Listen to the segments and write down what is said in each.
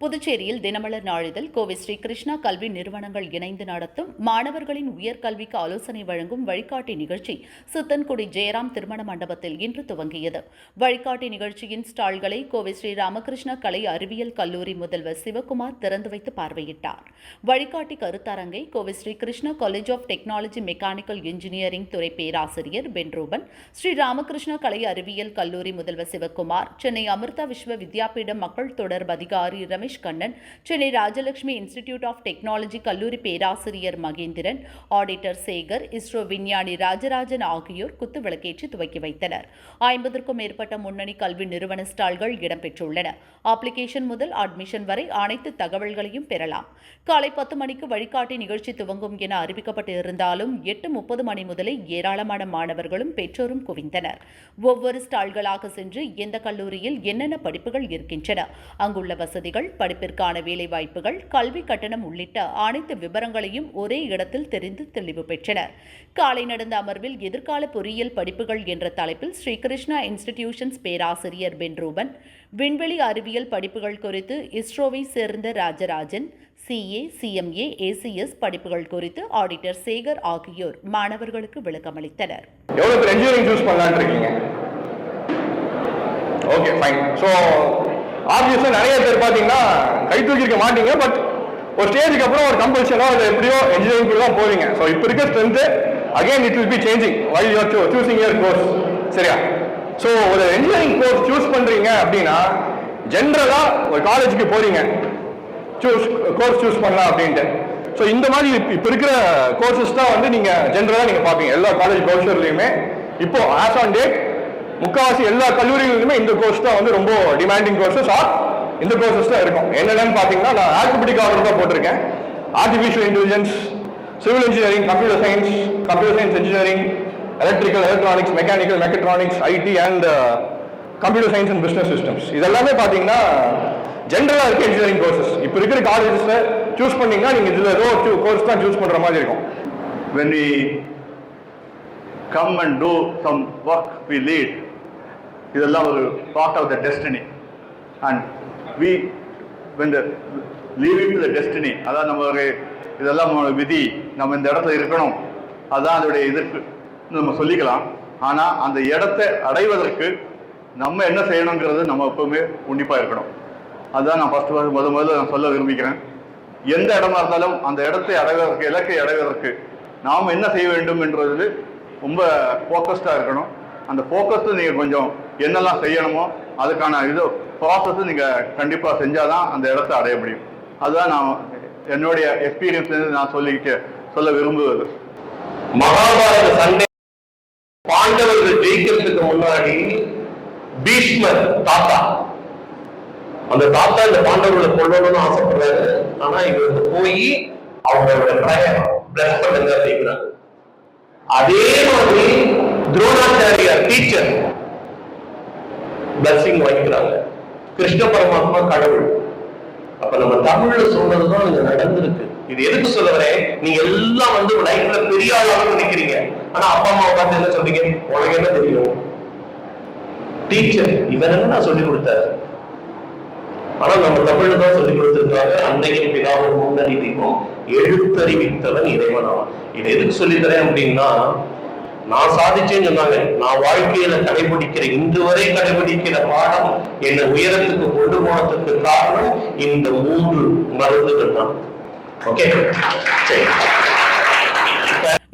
புதுச்சேரியில் தினமலர் நாளிதழ் கோவை ஸ்ரீகிருஷ்ணா கல்வி நிறுவனங்கள் இணைந்து நடத்தும் மாணவர்களின் உயர்கல்விக்கு ஆலோசனை வழங்கும் வழிகாட்டி நிகழ்ச்சி சித்தன்குடி ஜெயராம் திருமண மண்டபத்தில் இன்று துவங்கியது. வழிகாட்டி நிகழ்ச்சியின் ஸ்டால்களை கோவை ஸ்ரீ ராமகிருஷ்ணா கலை அறிவியல் கல்லூரி முதல்வர் சிவகுமார் திறந்து வைத்து பார்வையிட்டார். வழிகாட்டி கருத்தரங்கை Kovai Srikrishna college of technology mechanical engineering துறை பேராசிரியர் பென் ரூபன் ஸ்ரீ ராமகிருஷ்ணா கலை அறிவியல் கல்லூரி முதல்வர் சிவகுமார் சென்னை அமிர்தா விஸ்வ வித்யாபீட மக்கள் தொடர்பு அதிகாரி Ramesh Ramesh Kannan Chennai Rajalakshmi institute of technology கல்லூரி பேராசிரியர் மகேந்திரன் ஆடிட்டர் சேகர் இஸ்ரோ விஞ்ஞானி ராஜராஜன் ஆகியோர் குத்து விளக்கேற்றி துவக்கி வைத்தனர். ஐம்பதற்கும் மேற்பட்ட முன்னணி கல்வி நிறுவன ஸ்டால்கள் இடம்பெற்றுள்ளன. அப்ளிகேஷன் முதல் அட்மிஷன் வரை அனைத்து தகவல்களையும் பெறலாம். காலை பத்து மணிக்கு வழிகாட்டி நிகழ்ச்சி துவங்கும் என அறிவிக்கப்பட்டு இருந்தாலும் எட்டு முப்பது மணி முதலே ஏராளமான மாணவர்களும் பெற்றோரும் குவிந்தனர். ஒவ்வொரு ஸ்டால்களாக சென்று எந்த கல்லூரியில் என்னென்ன படிப்புகள் இருக்கின்றன அங்குள்ள வசதிகள் படிப்பிற்கான வேலைவாய்ப்புகள் கல்வி கட்டணம் உள்ளிட்ட அனைத்து விவரங்களையும் ஒரே இடத்தில் தெரிந்து தெளிவு பெற்றனர். காலை நடந்த அமர்வில் எதிர்கால பொறியியல் படிப்புகள் என்ற தலைப்பில் ஸ்ரீகிருஷ்ணா இன்ஸ்டிடியூஷன்ஸ் பேராசிரியர் பென் ரூபன் விண்வெளி அறிவியல் படிப்புகள் குறித்து இஸ்ரோவை சேர்ந்த ராஜராஜன் சிஏ சிஎம்ஏ ஏசிஎஸ் படிப்புகள் குறித்து ஆடிட்டர் சேகர் ஆகியோர் மாணவர்களுக்கு விளக்கமளித்தனர். இன்ஜினியரிங் சூஸ் பண்ணலான்னு இருக்கீங்க? ஓகே ஃபைன் ஸோ ஆப்வியஸாக நிறைய பேர் பார்த்தீங்கன்னா கை தூக்கியிருக்க மாட்டீங்க பட் ஒரு ஸ்டேஜுக்கு அப்புறம் ஒரு கம்பல்ஷனோ அது எப்படியோ இன்ஜினியரிங் தான் போவீங்க. ஸோ இப்போ இருக்க strength again it will be changing why you're choosing your course சரியா? ஸோ ஒரு இன்ஜினியரிங் கோர்ஸ் சூஸ் பண்ணுறீங்க அப்படின்னா ஜென்ரலாக ஒரு காலேஜுக்கு போறீங்க. சூஸ் கோர்ஸ் சூஸ் பண்ணலாம் அப்படின்ட்டு. ஸோ இந்த மாதிரி இப்போ இருக்கிற கோர்சஸ் தான் வந்து நீங்கள் ஜென்ரலாக நீங்கள் பார்ப்பீங்க. எல்லா காலேஜ் ப்ரௌசர்லையுமே இப்போ ஆஸ் ஆன் டேட் முக்கால்வாசி எல்லா கல்லூரிகளிலுமே இந்த கோர்ஸ் தான் வந்து ரொம்ப டிமாண்டிங் கோர்ஸஸ் ஆர் இந்த கோர்சஸ் தான் இருக்கும். என்னென்னு பார்த்தீங்கன்னா நான் ஆல்பபெட்டிக் ஆர்டர் தான் போட்டிருக்கேன். Artificial intelligence civil engineering computer science computer science engineering electrical electronics mechanical mechatronics IT and computer science and business systems இதெல்லாமே பார்த்தீங்கன்னா ஜென்ரலாக இருக்க இன்ஜினியரிங் கோர்சஸ் இப்போ இருக்கிற காலேஜஸில் சூஸ் பண்ணிங்கன்னா நீங்கள் இதில் ஏதோ கோர்ஸ் தான் சூஸ் பண்ணுற மாதிரி இருக்கும். When we come and do some work we lead இதெல்லாம் ஒரு part of the destiny and we when leaving the destiny அதான் நம்ம ஒரு இதெல்லாம் விதி. நம்ம இந்த இடத்துல இருக்கணும். அதான் அதோடைய இதற்கு நம்ம சொல்லிக்கலாம். ஆனால் அந்த இடத்தை அடைவதற்கு நம்ம என்ன செய்யணுங்கிறது நம்ம எப்பவுமே உன்னிப்பாக இருக்கணும். அதுதான் நான் ஃபஸ்ட் முத முதல்ல நான் சொல்ல விரும்பிக்கிறேன் எந்த இடமா இருந்தாலும் அந்த இடத்தை அடைவதற்கு இலக்கை அடைவதற்கு நாம் என்ன செய்ய வேண்டும் என்றது ரொம்ப ஃபோக்கஸ்டாக இருக்கணும். அந்த ஃபோக்கஸில் நீங்கள் கொஞ்சம் என்னெல்லாம் செய்யணுமோ அதுக்கான இது ப்ராசஸ் நீங்கள் கண்டிப்பாக செஞ்சாதான் அந்த இடத்தை அடைய முடியும். அதுதான் நான் என்னுடைய எக்ஸ்பீரியன்ஸ்லேருந்து நான் சொல்லிக்க சொல்ல விரும்புவது. மகாபாரத சண்டை பாண்டவர்கள் ஜெயிக்கிறதுக்கு முன்னாடி பீஷ்மர் தாத்தா. அந்த தாத்தா இந்த பாண்டவர்களை கொள்ளணும்னு ஆசைப்படுறாரு. ஆனா இவங்க போய் அவங்களோட பிளஸ் பண்ணுங்க அப்படிங்கிறாங்க அதே மாதிரி துரோணாச்சாரிய டீச்சர் பிளஸிங் வைக்கிறாங்க கிருஷ்ண பரமாத்மா கடவுள். அப்ப நம்ம தமிழ்ல சொன்னதுதான் இங்க நடந்திருக்கு. இது எதுக்கு சொல்ல வரேன்? நீங்க எல்லாம் வந்து லைஃப்ல பெரிய ஆளாக நினைக்கிறீங்க. ஆனா அப்பா அம்மா பார்த்து என்ன சொல்றீங்க? உனக்கு என்ன தெரியும்? டீச்சர் இவன் என்ன நான் சொல்லி கொடுத்தாரு? ஆனா நம்ம தமிழ்ல தான் சொல்லி கொடுத்திருக்காங்க. அன்னையும் பிதாவும் முன்னறிவிக்கும் எழுத்தறிவித்தவன் இறைவனான் இது எதுக்கு சொல்லி தரேன் அப்படின்னா நான் சாதிச்சேன்னு சொன்னாங்க. நான் வாழ்க்கையில கடைபிடிக்கிற இன்று வரை கடைபிடிக்கிற பாடம் என்னை உயரத்துக்கு கொண்டு போனதுக்கு காரணம் இந்த மூன்று மருந்துகள் தான். ஓகே சரி.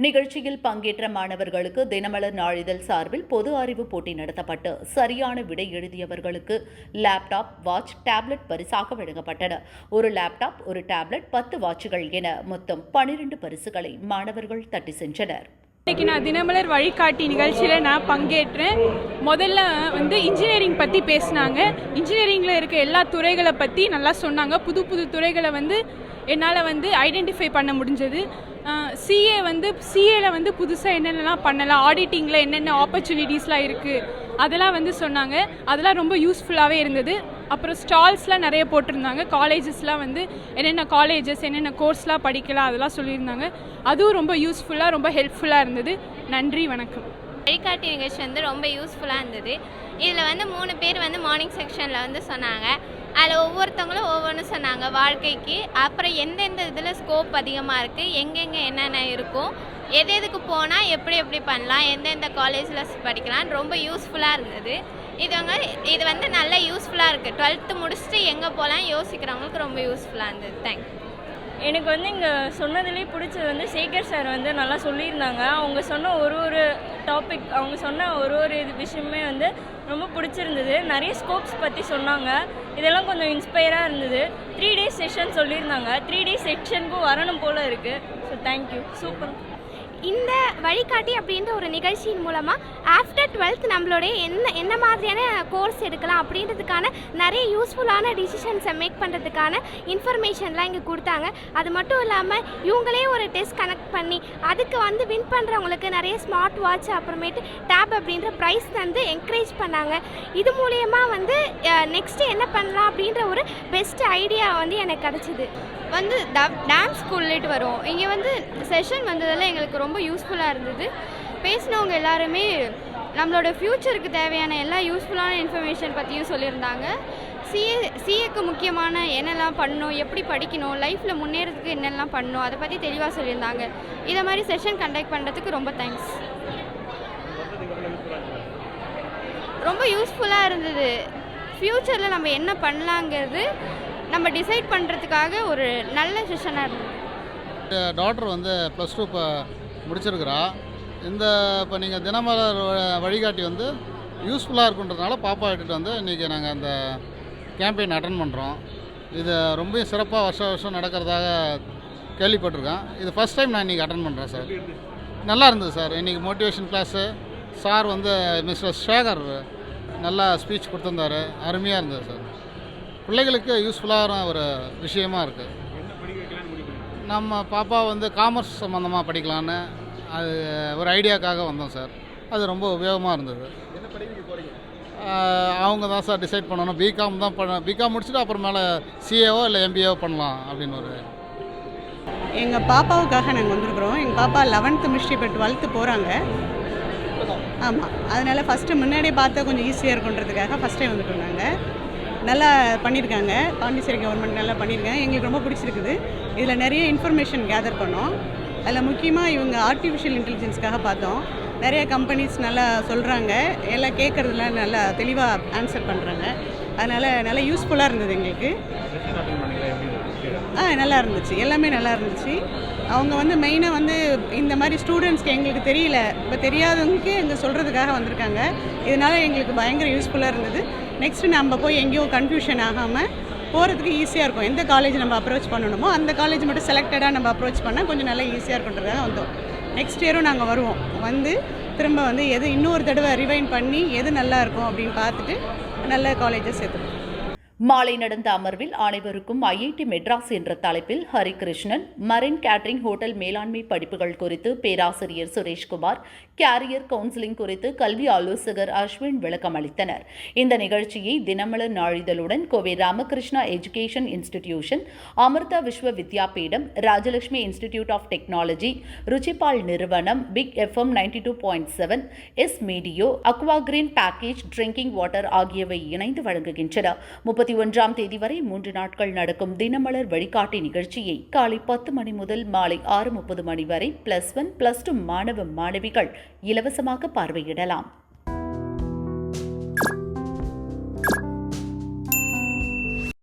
நிகழ்ச்சியில் பங்கேற்ற மாணவர்களுக்கு தினமலர் நாளிதழ் சார்பில் பொது அறிவு போட்டி நடத்தப்பட்டு சரியான விடை எழுதியவர்களுக்கு லேப்டாப் வாட்ச் டேப்லெட் பரிசாக வழங்கப்பட்டன. ஒரு லேப்டாப் ஒரு டேப்லெட் பத்து வாட்சுகள் என மொத்தம் பனிரெண்டு பரிசுகளை மாணவர்கள் தட்டி சென்றனர். இன்றைக்கி நான் தினமலர் வழிகாட்டி நிகழ்ச்சியில் நான் பங்கேற்றேன். முதல்ல வந்து இன்ஜினியரிங் பற்றி பேசினாங்க. இன்ஜினியரிங்கில் இருக்க எல்லா துறைகளை பற்றி நல்லா சொன்னாங்க. புது புது துறைகளை வந்து என்னால் வந்து ஐடென்டிஃபை பண்ண முடிஞ்சது. சிஏ வந்து சிஏல வந்து புதுசாக என்னென்னலாம் பண்ணலாம் ஆடிட்டிங்கில் என்னென்ன ஆப்பர்ச்சுனிட்டிஸ்லாம் இருக்குது அதெல்லாம் வந்து சொன்னாங்க. அதெல்லாம் ரொம்ப யூஸ்ஃபுல்லாகவே இருந்தது. அப்புறம் ஸ்டால்ஸ்லாம் நிறைய போட்டிருந்தாங்க. காலேஜஸ்லாம் வந்து என்னென்ன காலேஜஸ் என்னென்ன கோர்ஸ்லாம் படிக்கலாம் அதெல்லாம் சொல்லியிருந்தாங்க. அதுவும் ரொம்ப யூஸ்ஃபுல்லாக ரொம்ப ஹெல்ப்ஃபுல்லாக இருந்தது. நன்றி வணக்கம். வழிகாட்டி நிகழ்ச்சி வந்து ரொம்ப யூஸ்ஃபுல்லாக இருந்தது. இதில் வந்து மூணு பேர் வந்து மார்னிங் செக்ஷனில் வந்து சொன்னாங்க. அதில் ஒவ்வொருத்தவங்களும் ஒவ்வொன்றும் சொன்னாங்க வாழ்க்கைக்கு. அப்புறம் எந்தெந்த இதில் ஸ்கோப் அதிகமாக இருக்குது எங்கெங்கே என்னென்ன இருக்கும் எது எதுக்கு போனால் எப்படி எப்படி பண்ணலாம் எந்தெந்த காலேஜில் படிக்கலாம் ரொம்ப யூஸ்ஃபுல்லாக இருந்தது. இதுவங்க இது வந்து நல்ல யூஸ்ஃபுல்லாக இருக்குது டுவெல்த்து முடிச்சுட்டு எங்கே போகலாம் யோசிக்கிறவங்களுக்கு ரொம்ப யூஸ்ஃபுல்லாக இருந்தது. தேங்க்யூ எனக்கு வந்து இங்கே சொன்னதுலேயே பிடிச்சது வந்து சேகர் சார் வந்து நல்லா சொல்லியிருந்தாங்க. அவங்க சொன்ன ஒரு ஒரு டாபிக் அவங்க சொன்ன ஒரு ஒரு இது விஷயமே வந்து ரொம்ப பிடிச்சிருந்தது. நிறைய ஸ்கோப்ஸ் பற்றி சொன்னாங்க. இதெல்லாம் கொஞ்சம் இன்ஸ்பயராக இருந்தது. த்ரீ டேஸ் செஷன் சொல்லியிருந்தாங்க. த்ரீ டேஸ் செக்ஷனுக்கும் வரணும் போல் இருக்குது ஸோ தேங்க்யூ சூப்பர் இந்த வழிகாட்டி அப்படின்ற ஒரு நிகழ்ச்சியின் மூலமாக ஆஃப்டர் டுவெல்த் நம்மளுடைய என்ன என்ன மாதிரியான கோர்ஸ் எடுக்கலாம் அப்படின்றதுக்கான நிறைய யூஸ்ஃபுல்லான டிசிஷன்ஸை மேக் பண்ணுறதுக்கான இன்ஃபர்மேஷன்லாம் இங்கே கொடுத்தாங்க. அது மட்டும் இல்லாமல் இவங்களே ஒரு டெஸ்ட் கனெக்ட் பண்ணி அதுக்கு வந்து வின் பண்ணுறவங்களுக்கு நிறைய ஸ்மார்ட் வாட்ச் அப்புறமேட்டு டேப் அப்படின்ற ப்ரைஸ் வந்து என்கரேஜ் பண்ணாங்க. இது மூலயமா வந்து நெக்ஸ்ட்டு என்ன பண்ணலாம் அப்படின்ற ஒரு பெஸ்ட் ஐடியா வந்து எனக்கு கிடச்சிது. வந்து டேம் ஸ்கூல்லேட்டு வரும். இங்கே வந்து செஷன் வந்ததெல்லாம் எங்களுக்கு ரொம்ப ரொம்ப யூஸ்ஃபுல்லாக இருந்தது. பேசினவங்க எல்லாருமே நம்மளோட ஃப்யூச்சருக்கு தேவையான எல்லா யூஸ்ஃபுல்லான இன்ஃபர்மேஷன் பற்றியும் சொல்லியிருந்தாங்க. சிஏ சிஏக்கு முக்கியமான என்னெல்லாம் பண்ணணும் எப்படி படிக்கணும் லைஃப்பில் முன்னேறதுக்கு என்னெல்லாம் பண்ணணும் அதை பற்றி தெளிவாக சொல்லியிருந்தாங்க. இதை மாதிரி செஷன் கண்டக்ட் பண்ணுறதுக்கு ரொம்ப தேங்க்ஸ் ரொம்ப யூஸ்ஃபுல்லாக இருந்தது. ஃப்யூச்சரில் நம்ம என்ன பண்ணலாங்கிறது நம்ம டிசைட் பண்ணுறதுக்காக ஒரு நல்ல செஷனாக இருந்தது. டாக்டர் வந்து ப்ளஸ் டூ இப்போ முடிச்சிருக்கிறா. இந்த இப்போ நீங்கள் தினமலர் வழிகாட்டி வந்து யூஸ்ஃபுல்லாக இருக்குன்றதுனால பாப்பா எடுத்துகிட்டு வந்து இன்றைக்கி நாங்கள் அந்த கேம்பெயின் அட்டன் பண்ணுறோம் இது ரொம்ப சிறப்பாக வருஷம் வருஷம் நடக்கிறதாக கேள்விப்பட்டிருக்கேன். இது ஃபஸ்ட் டைம் நான் இன்றைக்கி அட்டன் பண்ணுறேன் சார். நல்லா இருந்தது சார். இன்றைக்கி மோட்டிவேஷன் கிளாஸு சார் வந்து மிஸ்டர் சேகர் நல்லா ஸ்பீச் கொடுத்துருந்தாரு. அருமையாக இருந்தது சார். பிள்ளைகளுக்கு யூஸ்ஃபுல்லான ஒரு விஷயமா இருக்குது நம்ம பாப்பா வந்து காமர்ஸ் சம்மந்தமாக படிக்கலான்னு அது ஒரு ஐடியாக்காக வந்தோம் சார். அது ரொம்ப உபயோகமாக இருந்தது. அவங்க தான் சார் டிசைட் பண்ணணும். பிகாம் தான் பண்ண பிகாம் முடிச்சுட்டு அப்புறமேல சிஏஓ இல்லை எம்பிஏஓ பண்ணலாம் அப்படின்னு ஒரு எங்கள் பாப்பாவுக்காக நாங்கள் வந்திருக்கிறோம். எங்கள் பாப்பா லெவன்த்து முடிச்சுட்டு இப்போ டுவெல்த்து போகிறாங்க ஆமாம் அதனால் ஃபஸ்ட்டு முன்னாடியே பார்த்தா கொஞ்சம் ஈஸியாக இருக்குன்றதுக்காக ஃபஸ்ட் டைம் வந்துட்டோம் நாங்கள் நல்லா பண்ணியிருக்காங்க பாண்டிச்சேரி கவர்மெண்ட் நல்லா பண்ணியிருக்காங்க எங்களுக்கு ரொம்ப பிடிச்சிருக்குது. இதில் நிறைய இன்ஃபர்மேஷன் கேதர் பண்ணோம். அதில் முக்கியமாக இவங்க ஆர்டிஃபிஷியல் இன்டெலிஜென்ஸ்க்காக பார்த்தோம். நிறைய கம்பெனிஸ் நல்லா சொல்கிறாங்க எல்லாம் கேட்குறதுலாம் நல்லா தெளிவாக ஆன்சர் பண்ணுறாங்க அதனால் நல்லா யூஸ்ஃபுல்லாக இருந்தது எங்களுக்கு. ஆ நல்லா இருந்துச்சு. எல்லாமே நல்லா இருந்துச்சு. அவங்க வந்து மெயினாக வந்து இந்த மாதிரி ஸ்டூடெண்ட்ஸ்க்கு எங்களுக்கு தெரியல. இப்போ தெரியாதவங்களுக்கு இங்கே சொல்கிறதுக்காக வந்திருக்காங்க. இதனால் எங்களுக்கு பயங்கர யூஸ்ஃபுல்லாக இருந்தது. நெக்ஸ்ட்டு நம்ம போய் எங்கேயோ கன்ஃபியூஷன் ஆகாமல் போகிறதுக்கு ஈஸியாக இருக்கும். எந்த காலேஜ் நம்ம அப்ரோச் பண்ணணுமோ அந்த காலேஜ் மட்டும் செலக்டடாக நம்ம அப்ரோச் பண்ணால் கொஞ்சம் நல்லா ஈஸியாக இருக்குன்றதாக வந்தோம். நெக்ஸ்ட் இயரும் நாங்கள் வருவோம். வந்து திரும்ப வந்து எது இன்னொரு தடவை ரிவைன் பண்ணி எது நல்லா இருக்கும் அப்படின்னு பார்த்துட்டு நல்ல காலேஜை சேர்த்துருவோம் மாலை நடந்த அமர்வில் அனைவருக்கும் ஐஐடி மெட்ராஸ் என்ற தலைப்பில் ஹரிகிருஷ்ணன் மரின் கேட்டரிங் ஹோட்டல் மேலாண்மை படிப்புகள் குறித்து பேராசிரியர் சுரேஷ்குமார் கேரியர் கவுன்சிலிங் குறித்து கல்வி ஆலோசகர் அஸ்வின் விளக்கம் அளித்தனர். இந்த நிகழ்ச்சியை Dinamalar நாளிதழுடன் Kovai Ramakrishna education institution Amrita Vishwa Vidyapeetham Rajalakshmi institute of technology Ruchipal நிறுவனம் Big FM ninety two point seven S media Aqua Green package drinking water ஆகியவை இணைந்து வழங்குகின்றன. முப்பத்தி ஒன்றாம் தேதி வரை மூன்று நாட்கள் நடக்கும் தினமலர் வழிகாட்டி நிகழ்ச்சியை காலை பத்து மணி முதல் மாலை ஆறு முப்பது மணி வரை பிளஸ் ஒன் பிளஸ் டூ மாணவ மாணவிகள் இலவசமாக பார்வையிடலாம்.